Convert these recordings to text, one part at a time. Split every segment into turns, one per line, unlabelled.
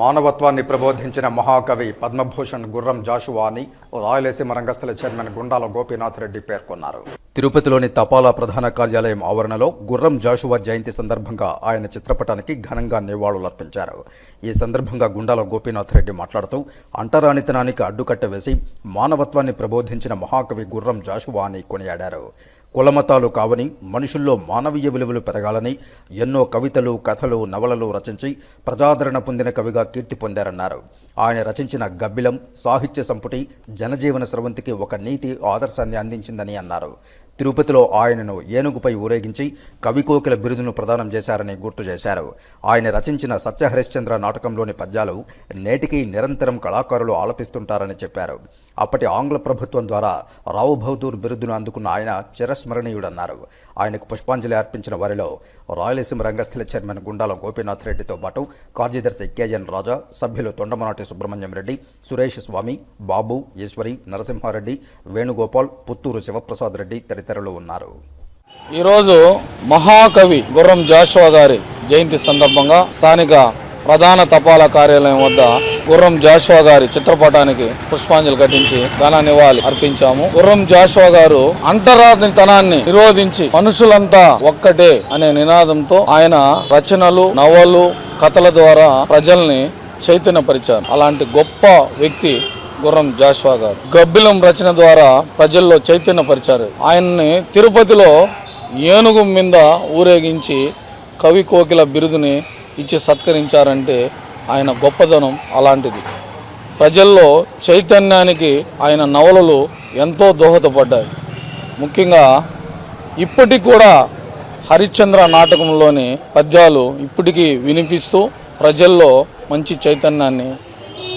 మానవత్వాన్ని ప్రబోధించిన మహాకవి పద్మభూషణ్ గుర్రం జాషువాని రాయలసీమ రంగస్థల చైర్మన్ గుండాల గోపీనాథ్ రెడ్డి పేర్కొన్నారు. తిరుపతిలోని తపాలా ప్రధాన కార్యాలయం ఆవరణలో గుర్రం జాషువా జయంతి సందర్భంగా ఆయన చిత్రపటానికి ఘనంగా నివాళులర్పించారు. ఈ సందర్భంగా గుండాల గోపీనాథ్ రెడ్డి మాట్లాడుతూ అంటరానితనానికి అడ్డుకట్ట వేసి మానవత్వాన్ని ప్రబోధించిన మహాకవి గుర్రం జాషువా అని కొనియాడారు. కులమతాలు కావని మనుషుల్లో మానవీయ విలువలు పెరగాలని ఎన్నో కవితలు కథలు నవలలు రచించి ప్రజాదరణ పొందిన కవిగా కీర్తి పొందారన్నారు. ఆయన రచించిన గబ్బిలం సాహిత్య సంపుటి జనజీవన స్రవంతికి ఒక నీతి ఆదర్శాన్ని అందించిందని అన్నారు. తిరుపతిలో ఆయనను ఏనుగుపై ఊరేగించి కవికోకిల బిరుదును ప్రదానం చేశారని గుర్తు చేశారు. ఆయన రచించిన సత్యహరిశ్చంద్ర నాటకంలోని పద్యాలు నేటికి నిరంతరం కళాకారులు ఆలపిస్తుంటారని చెప్పారు. అప్పటి ఆంగ్ల ప్రభుత్వం ద్వారా రావు బహదూర్ బిరుదును అందుకున్న ఆయన చిరస్మరణీయుడన్నారు. ఆయనకు పుష్పాంజలి అర్పించిన వారిలో రాయలసీమ రంగస్థల చైర్మన్ గుండాల గోపీనాథ్ రెడ్డితో పాటు కార్యదర్శి కేఎన్ రాజా సభ్యులు తొండమనాటి సుబ్రహ్మణ్యం రెడ్డి సురేష్ స్వామి బాబు ఈశ్వరి నరసింహారెడ్డి వేణుగోపాల్ పుత్తూరు శివప్రసాద్ రెడ్డి తదితరులు ఉన్నారు.
ఈరోజు మహాకవి గుర్రం జాషువా గారి జయంతి సందర్భంగా స్థానిక ప్రధాన తపాలా కార్యాలయం వద్ద గుర్రం జాషువా గారి చిత్రపటానికి పుష్పాంజలి ఘటించి ఘన నివాళి అర్పించాము. గుర్రం జాషువా గారు అంటరానితనాన్ని నిరోధించి మనుషులంతా ఒక్కటే అనే నినాదంతో ఆయన రచనలు నవలు కథల ద్వారా ప్రజల్ని చైతన్యపరిచారు. అలాంటి గొప్ప వ్యక్తి గుర్రం జాషువా గారు. గబ్బిలం రచన ద్వారా ప్రజల్లో చైతన్యపరిచారు. ఆయన్ని తిరుపతిలో ఏనుగు మీద ఊరేగించి కవి కోకిల బిరుదుని ఇచ్చి సత్కరించారంటే ఆయన గొప్పదనం అలాంటిది. ప్రజల్లో చైతన్యానికి ఆయన నవలలు ఎంతో దోహదపడ్డాయి. ముఖ్యంగా ఇప్పటికి కూడా హరిశ్చంద్ర నాటకంలోని పద్యాలు ఇప్పటికీ వినిపిస్తూ ప్రజల్లో మంచి చైతన్యాన్ని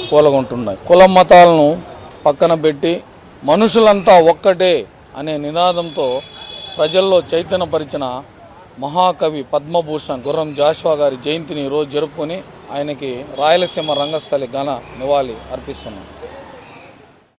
కూలగొంటున్నాయి కుల మతాలను పక్కన పెట్టి మనుషులంతా ఒక్కటే అనే నినాదంతో ప్రజల్లో చైతన్యపరిచిన మహాకవి పద్మభూషణ్ గుర్రం జాషువా గారి జయంతిని ఈరోజు జరుపుకొని ఆయనకి రాయలసీమ రంగస్థలి ఘన నివాళి అర్పిస్తున్నాం.